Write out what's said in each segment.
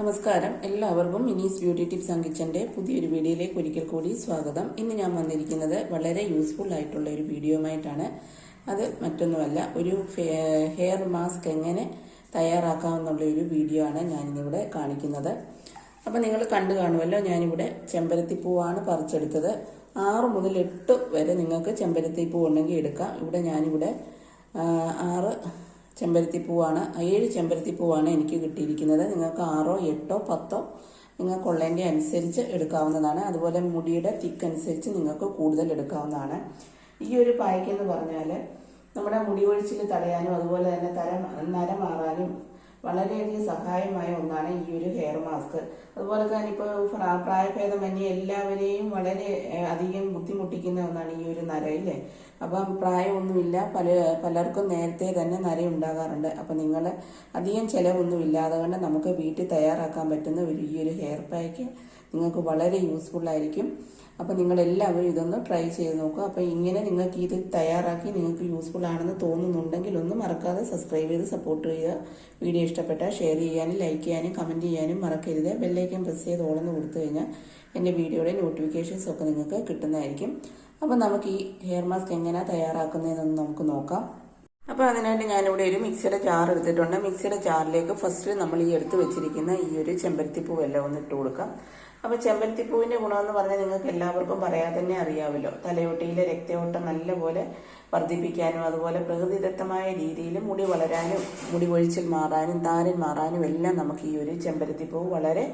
നമസ്കാരം. എല്ലാവർക്കും മിനീസ് beauty tips and പുതിയൊരു വീഡിയോയിലേക്ക് ഒരിക്കൽ കൂടി സ്വാഗതം. ഇന്ന് ഞാൻ വന്നിരിക്കുന്നത് വളരെ യൂസ്ഫുൾ ആയിട്ടുള്ള ഒരു വീഡിയോയുമായിട്ടാണ്. അത് മറ്റൊന്നുമല്ല ഒരു ഹെയർ മാസ്ക് എങ്ങനെ തയ്യാറാക്കാമെന്നുള്ള ഒരു വീഡിയോ ആണ് ഞാനിന്നിവിടെ കാണിക്കുന്നത്. അപ്പം നിങ്ങൾ കണ്ടു കാണുമല്ലോ ഞാനിവിടെ ചെമ്പരത്തിപ്പൂവാണ് പറിച്ചെടുത്തത്. ആറ് മുതൽ എട്ട് വരെ നിങ്ങൾക്ക് ചെമ്പരത്തിപ്പൂ ഉണ്ടെങ്കിൽ എടുക്കാം. ഇവിടെ ഞാനിവിടെ ആറ് ചെമ്പരത്തി പൂവാണ് ഏഴ് ചെമ്പരത്തിപ്പൂവാണ് എനിക്ക് കിട്ടിയിരിക്കുന്നത്. നിങ്ങൾക്ക് ആറോ എട്ടോ പത്തോ നിങ്ങൾക്കുള്ളതിന്റെ അനുസരിച്ച് എടുക്കാവുന്നതാണ്. അതുപോലെ മുടിയുടെ തിക്ക് അനുസരിച്ച് നിങ്ങൾക്ക് കൂടുതൽ എടുക്കാവുന്നതാണ്. ഈ ഒരു പായ്ക്കെന്ന് പറഞ്ഞാൽ നമ്മുടെ മുടി ഒഴിച്ചിൽ തടയാനും അതുപോലെ തന്നെ തര നര മാറാനും വളരെയധികം സഹായമായ ഒന്നാണ് ഈ ഒരു ഹെയർ മാസ്ക് അതുപോലെ തന്നെ ഇപ്പോൾ പ്രായഭേദമന്യേ എല്ലാവരെയും വളരെ അധികം ബുദ്ധിമുട്ടിക്കുന്ന ഒന്നാണ് ഈ ഒരു നര ഇല്ലേ? അപ്പം പ്രായമൊന്നുമില്ല. പല പലർക്കും നേരത്തെ തന്നെ നര ഉണ്ടാകാറുണ്ട് അപ്പം നിങ്ങൾ അധികം ചിലവൊന്നും ഇല്ലാതെ കൊണ്ട് നമുക്ക് വീട്ടിൽ തയ്യാറാക്കാൻ പറ്റുന്ന ഒരു ഈ ഒരു ഹെയർ പാക്ക് നിങ്ങൾക്ക് വളരെ യൂസ്ഫുൾ ആയിരിക്കും. അപ്പോൾ നിങ്ങളെല്ലാവരും ഇതൊന്ന് ട്രൈ ചെയ്ത് നോക്കുക. അപ്പോൾ ഇങ്ങനെ നിങ്ങൾക്ക് ഇത് തയ്യാറാക്കി നിങ്ങൾക്ക് യൂസ്ഫുൾ ആണെന്ന് തോന്നുന്നുണ്ടെങ്കിൽ ഒന്നും മറക്കാതെ സബ്സ്ക്രൈബ് ചെയ്ത് സപ്പോർട്ട് ചെയ്യുക. വീഡിയോ ഇഷ്ടപ്പെട്ടാൽ ഷെയർ ചെയ്യാനും ലൈക്ക് ചെയ്യാനും കമന്റ് ചെയ്യാനും മറക്കരുത്. ബെല്ലൈക്കൻ പ്രസ് ചെയ്ത് ഓളെന്ന് കൊടുത്തു കഴിഞ്ഞാൽ എന്റെ വീഡിയോയുടെ നോട്ടിഫിക്കേഷൻസ് ഒക്കെ നിങ്ങൾക്ക് കിട്ടുന്നതായിരിക്കും. അപ്പോൾ നമുക്ക് ഈ ഹെയർ മാസ്ക് എങ്ങനെയാണ് തയ്യാറാക്കുന്നതെന്ന് നമുക്ക് നോക്കാം. അപ്പോൾ അതിനായിട്ട് ഞാനിവിടെ ഒരു മിക്സിയുടെ ജാർ എടുത്തിട്ടുണ്ട്. മിക്സിയുടെ ജാറിലേക്ക് ഫസ്റ്റ് നമ്മൾ ഈ എടുത്ത് വെച്ചിരിക്കുന്ന ഈ ഒരു ചെമ്പരത്തിപ്പൂ എല്ലാം ഒന്ന് ഇട്ട് കൊടുക്കാം. അപ്പോൾ ചെമ്പരത്തിപ്പൂവിന്റെ ഗുണമെന്ന് പറഞ്ഞാൽ നിങ്ങൾക്ക് എല്ലാവർക്കും പറയാതെ തന്നെ അറിയാമല്ലോ. തലയോട്ടിയിലെ രക്തയോട്ടം നല്ലപോലെ വർദ്ധിപ്പിക്കാനും അതുപോലെ പ്രകൃതിദത്തമായ രീതിയിൽ മുടി വളരാനും മുടി കൊഴിച്ചിൽ മാറാനും താരൻ മാറാനും എല്ലാം നമുക്ക് ഈ ഒരു ചെമ്പരത്തിപ്പൂ വളരെ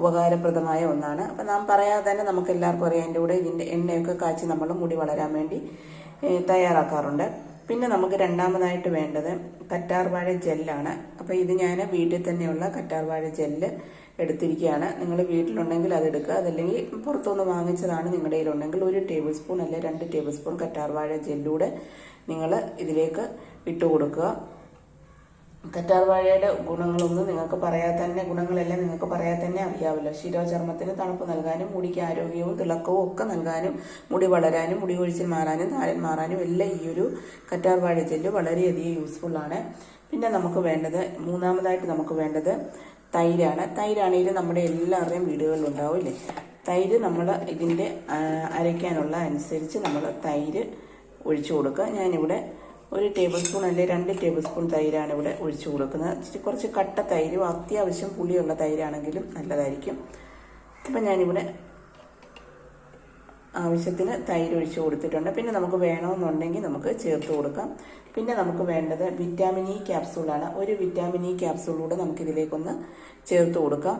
ഉപകാരപ്രദമായ ഒന്നാണ്. അപ്പം നാം പറയാതെ തന്നെ നമുക്ക് എല്ലാവർക്കും അറിയാം എന്റെ കൂടെ ഇതിന്റെ എണ്ണയൊക്കെ കാച്ചി നമ്മൾ മുടി വളരാൻ വേണ്ടി തയ്യാറാക്കാറുണ്ട്. പിന്നെ നമുക്ക് രണ്ടാമതായിട്ട് വേണ്ടത് കറ്റാർവാഴ ജെല്ലാണ്. അപ്പോൾ ഇത് ഞാൻ വീട്ടിൽ തന്നെയുള്ള കറ്റാർവാഴ ജെല്ല് എടുത്തിരിക്കുകയാണ്. നിങ്ങൾ വീട്ടിലുണ്ടെങ്കിൽ അത് എടുക്കുക. അതല്ലെങ്കിൽ പുറത്തുനിന്ന് വാങ്ങിച്ചതാണ് നിങ്ങളുടെ കയ്യിലുണ്ടെങ്കിൽ ഒരു ടേബിൾ സ്പൂൺ അല്ലെങ്കിൽ രണ്ട് ടേബിൾ സ്പൂൺ കറ്റാർവാഴ ജെല്ലൂടെ നിങ്ങൾ ഇതിലേക്ക് ഇട്ട് കൊടുക്കുക. കറ്റാർവാഴയുടെ ഗുണങ്ങളൊന്നും നിങ്ങൾക്ക് പറയാൻ തന്നെ ഗുണങ്ങളെല്ലാം നിങ്ങൾക്ക് പറയാൻ തന്നെ അറിയാമല്ലോ ശിരോചർമ്മത്തിന് തണുപ്പ് നൽകാനും മുടിക്ക് ആരോഗ്യവും തിളക്കവും ഒക്കെ നൽകാനും മുടി വളരാനും മുടി കൊഴിച്ചിൽ മാറാനും താരൻ മാറാനും എല്ലാം ഈ ഒരു കറ്റാർവാഴ ജെല്ല് വളരെയധികം യൂസ്ഫുൾ ആണ്. പിന്നെ നമുക്ക് വേണ്ടത് മൂന്നാമതായിട്ട് നമുക്ക് വേണ്ടത് തൈരാണ്. തൈരാണെങ്കിലും നമ്മുടെ എല്ലാവരുടെയും വീടുകളിൽ ഉണ്ടാവില്ലേ തൈര് നമ്മൾ ഇതിന്റെ അരയ്ക്കാനുള്ള അനുസരിച്ച് നമ്മൾ തൈര് ഒഴിച്ചു കൊടുക്കുക. ഞാനിവിടെ ഒരു ടേബിൾ സ്പൂൺ അല്ലെങ്കിൽ രണ്ട് ടേബിൾ സ്പൂൺ തൈരാണ് ഇവിടെ ഒഴിച്ചു കൊടുക്കുന്നത്. കുറച്ച് കട്ട തൈരും അത്യാവശ്യം പുളിയുള്ള തൈരാണെങ്കിലും നല്ലതായിരിക്കും. അപ്പം ഞാനിവിടെ ആവശ്യത്തിന് തൈര് ഒഴിച്ചു കൊടുത്തിട്ടുണ്ട്. പിന്നെ നമുക്ക് വേണമെന്നുണ്ടെങ്കിൽ നമുക്ക് ചേർത്ത് കൊടുക്കാം. പിന്നെ നമുക്ക് വേണ്ടത് വിറ്റാമിൻ ഇ ക്യാപ്സൂളാണ് ഒരു വിറ്റാമിൻ ഇ ക്യാപ്സൂളൂടെ നമുക്കിതിലേക്കൊന്ന് ചേർത്ത് കൊടുക്കാം.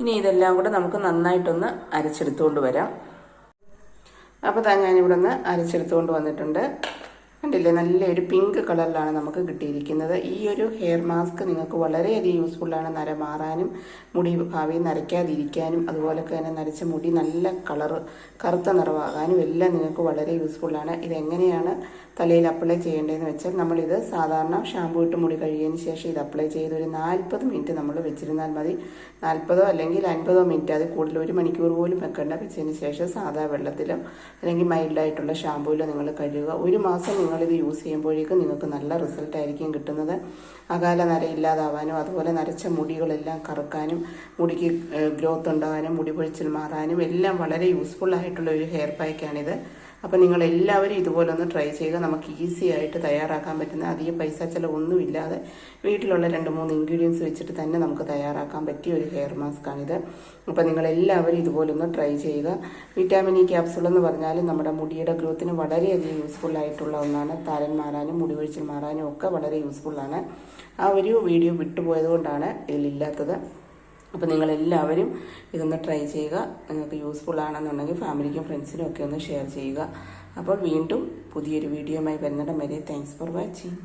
ഇനി ഇതെല്ലാം കൂടെ നമുക്ക് നന്നായിട്ടൊന്ന് അരച്ചെടുത്തുകൊണ്ട് വരാം. അപ്പോൾ തേങ്ങ ഞാനിവിടെ നിന്ന് അരച്ചെടുത്തുകൊണ്ട് വന്നിട്ടുണ്ട്. കണ്ടില്ലേ? നല്ലൊരു പിങ്ക് കളറിലാണ് നമുക്ക് കിട്ടിയിരിക്കുന്നത്. ഈ ഒരു ഹെയർ മാസ്ക് നിങ്ങൾക്ക് വളരെയധികം യൂസ്ഫുള്ളാണ് നര മാറാനും മുടി ഭാവിയിൽ നരയ്ക്കാതിരിക്കാനും അതുപോലെ തന്നെ നരച്ച മുടി നല്ല കളറ് കറുത്ത നിറമാകാനും എല്ലാം നിങ്ങൾക്ക് വളരെ യൂസ്ഫുള്ളാണ് ഇതെങ്ങനെയാണ് തലയിൽ അപ്ലൈ ചെയ്യേണ്ടതെന്ന് വെച്ചാൽ നമ്മളിത് സാധാരണ ഷാമ്പൂ ഇട്ട് മുടി കഴിയുന്നതിന് ശേഷം ഇത് അപ്ലൈ ചെയ്ത് ഒരു നാൽപ്പത് മിനിറ്റ് നമ്മൾ വെച്ചിരുന്നാൽ മതി. നാൽപ്പതോ അല്ലെങ്കിൽ അൻപതോ മിനിറ്റ് അത് കൂടുതൽ ഒരു മണിക്കൂർ പോലും വെക്കേണ്ട. വെച്ചതിന് ശേഷം സാധാ വെള്ളത്തിലോ അല്ലെങ്കിൽ മൈൽഡായിട്ടുള്ള ഷാമ്പൂയിലോ നിങ്ങൾ കഴുകുക. ഒരു മാസം നിങ്ങളിത് യൂസ് ചെയ്യുമ്പോഴേക്കും നിങ്ങൾക്ക് നല്ല റിസൾട്ടായിരിക്കും കിട്ടുന്നത്. അകാല നര ഇല്ലാതാവാനും അതുപോലെ നരച്ച മുടികളെല്ലാം കറുക്കാനും മുടിക്ക് ഗ്രോത്ത് ഉണ്ടാകാനും മുടി പൊഴിച്ചിൽ മാറാനും എല്ലാം വളരെ യൂസ്ഫുൾ ആയിട്ടുള്ള ഒരു ഹെയർ പാക്കാണിത് അപ്പോൾ നിങ്ങൾ എല്ലാവരും ഇതുപോലെ ഒന്ന് ട്രൈ ചെയ്യുക നമുക്ക് ഈസി ആയിട്ട് തയ്യാറാക്കാൻ പറ്റുന്ന അധികം പൈസ ചിലവൊന്നുമില്ലാതെ വീട്ടിലുള്ള രണ്ട് മൂന്ന് ഇൻഗ്രീഡിയൻസ് വെച്ചിട്ട് തന്നെ നമുക്ക് തയ്യാറാക്കാൻ പറ്റിയ ഒരു ഹെയർ മാസ്ക് ആണിത്. അപ്പോൾ നിങ്ങൾ എല്ലാവരും ഇതുപോലെ ഒന്ന് ട്രൈ ചെയ്യുക. വിറ്റാമിൻ ഇ ക്യാപ്സൂൾ എന്ന് പറഞ്ഞാൽ നമ്മുടെ മുടിയുടെ ഗ്രോത്തിന് വളരെയധികം യൂസ്ഫുൾ ആയിട്ടുള്ള ഒന്നാണ്. താരൻ മാറാനും മുടി കൊഴിച്ചിൽ മാറാനും ഒക്കെ വളരെ യൂസ്ഫുൾ ആണ്. ആ ഒരു വീഡിയോ വിട്ടുപോയത് കൊണ്ടാണ് ഇതിലില്ലാത്തത്. അപ്പോൾ നിങ്ങളെല്ലാവരും ഇതൊന്ന് ട്രൈ ചെയ്യുക. നിങ്ങൾക്ക് യൂസ്ഫുൾ ആണെന്നുണ്ടെങ്കിൽ ഫാമിലിക്കും ഫ്രണ്ട്സിനും ഒക്കെ ഒന്ന് ഷെയർ ചെയ്യുക. അപ്പോൾ വീണ്ടും പുതിയൊരു വീഡിയോയുമായി വരുന്നിടം വരെ. Thanks for watching